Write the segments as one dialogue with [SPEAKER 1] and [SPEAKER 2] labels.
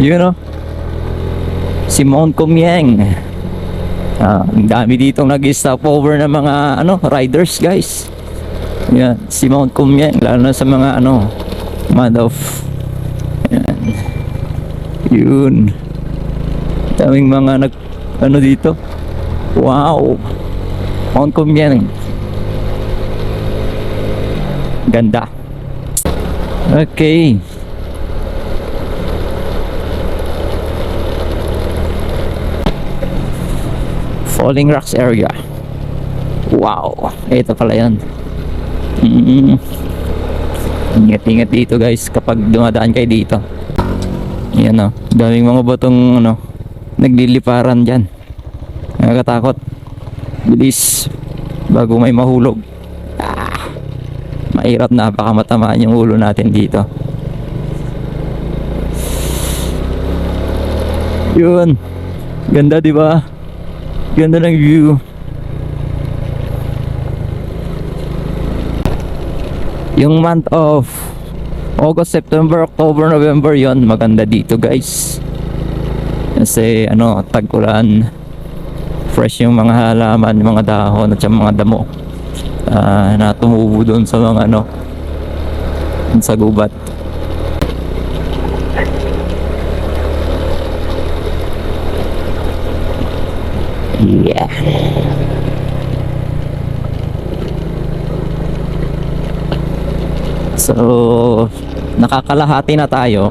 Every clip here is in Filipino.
[SPEAKER 1] Yun o. Si Mount Kumyeng. Ah, ang dami dito nag-stop over ng mga ano, riders guys. Yan, si Mount Kumyeng lalo na sa mga ano, month of yan. Yun. Daming mga nag ano dito. Wow. Mount Kumyeng. Ganda. Okay. Falling Rocks area. Wow. Ito pala yan. Ingat-ingat dito guys kapag dumadaan kayo dito. Yan o. Daming mga batong ano, nagliliparan dyan. Nakakatakot. Bilis. Bago may mahulog. Ah, mahirap na baka matamaan yung ulo natin dito. Yun. Ganda di ba? Ganda ng view. Yung month of August, September, October, November yon maganda dito guys. Kasi ano, tag-ulan. Fresh yung mga halaman, yung mga dahon at yung mga damo. Ah, na tumubo doon sa mga ano sa gubat. Yeah. So, nakakalahati na tayo.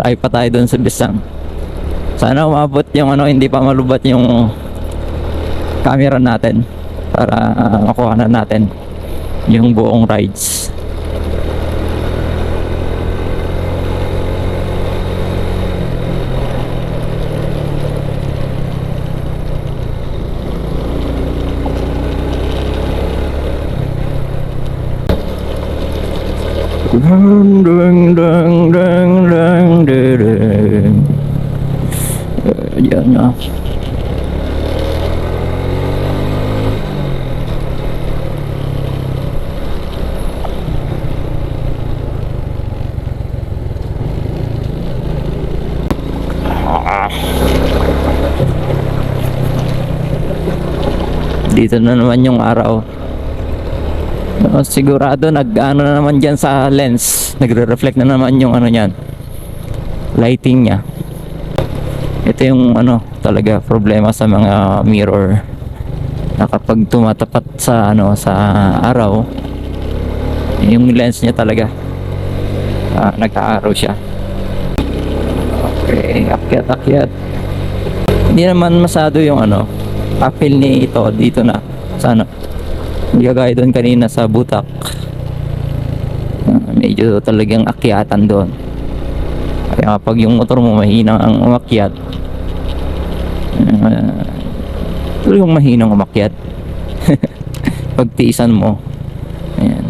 [SPEAKER 1] Ay pa tayo doon sa Bisang. Sana umabot yung ano, hindi pa malubat yung camera natin para uh, makuha na natin yung buong rides. Dun, dun, dun, dun, dun, dun, dun. Eh, Yan na. Dito na naman yung araw. No, sigurado nag ano na naman dyan sa lens. Nagre-reflect na naman yung ano niyan. Lighting niya. Ito yung ano talaga problema sa mga mirror. Na kapag tumatapat sa ano sa araw yung lens niya talaga ah, nagka-araw siya. Okay akyat akyat. Hindi naman masado yung ano appeal ni ito dito na sa ano hindi kagaya doon kanina sa butak. Ah, medyo talagang akyatan doon. Kaya kapag yung motor mo mahina ang umakyat. Uh, talagang mahinang umakyat. Pagtiisan mo. Ayan.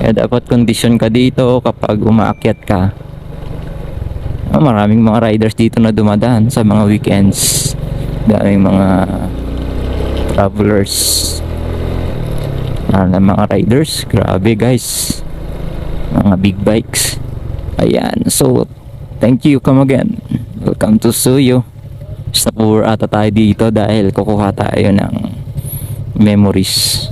[SPEAKER 1] Kaya dapat kondisyon ka dito kapag umaakyat ka. Ah, maraming mga riders dito na dumadaan sa mga weekends. Daming mga travelers na mga riders. Grabe guys. Mga big bikes. Ayan. So thank you come again. Welcome to Suyo. Stop over ata tayo dito dahil kukuha tayo ng memories